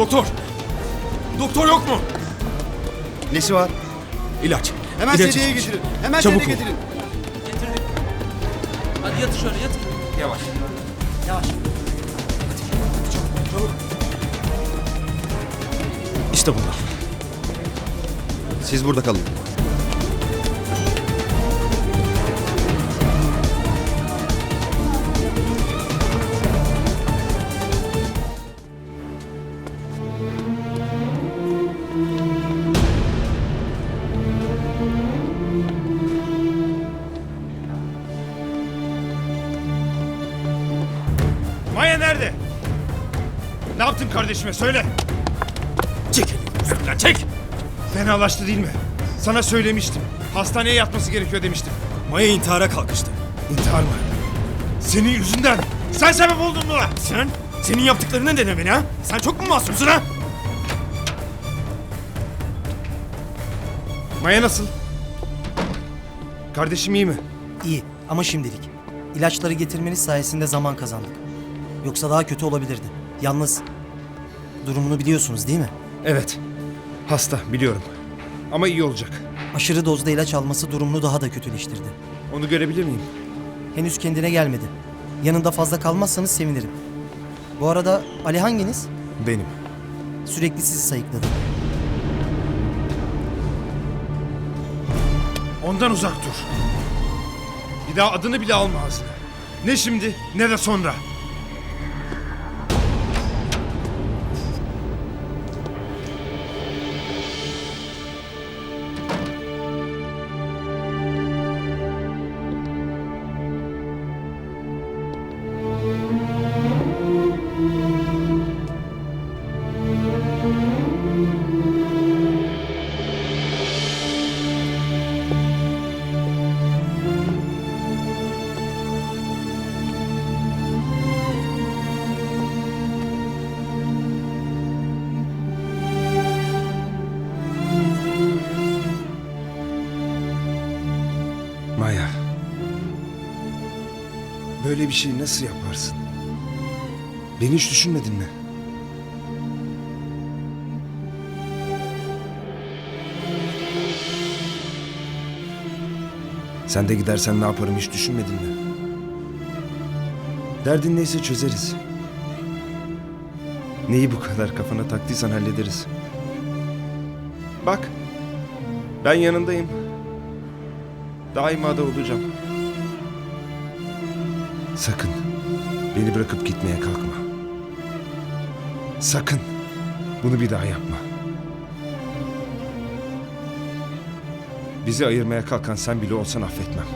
Doktor! Doktor yok mu? Nesi var? İlaç. Hemen İlaç sedyeye içmiş. getirin. Hemen Çabuk sedyeye ol. getirin. Getirdik. Hadi yatın şöyle yatın. Yavaş. Yavaş. İşte bunlar. Siz burada kalın. Nerede? Ne yaptın kardeşime söyle. Çek elini üstünden çek! Fenalaştı değil mi? Sana söylemiştim. Hastaneye yatması gerekiyor demiştim. Maya intihara kalkıştı. İntihar mı? Senin yüzünden. Sen sebep oldun buna. Sen? Senin yaptıklarının ne beni ha? Sen çok mu masumsun ha? Maya nasıl? Kardeşim iyi mi? İyi ama şimdilik. İlaçları getirmeniz sayesinde zaman kazandık. Yoksa daha kötü olabilirdi. Yalnız durumunu biliyorsunuz değil mi? Evet. Hasta biliyorum. Ama iyi olacak. Aşırı dozda ilaç alması durumunu daha da kötüleştirdi. Onu görebilir miyim? Henüz kendine gelmedi. Yanında fazla kalmazsanız sevinirim. Bu arada Ali hanginiz? Benim. Sürekli sizi sayıkladı. Ondan uzak dur. Bir daha adını bile alma ağzına. Ne şimdi ne de sonra. Maya. Böyle bir şey nasıl yaparsın? Beni hiç düşünmedin mi? Sen de gidersen ne yaparım hiç düşünmedin mi? Derdin neyse çözeriz. Neyi bu kadar kafana taktıysan hallederiz. Bak, ben yanındayım. Daima da olacağım. Sakın beni bırakıp gitmeye kalkma. Sakın bunu bir daha yapma. Bizi ayırmaya kalkan sen bile olsan affetmem.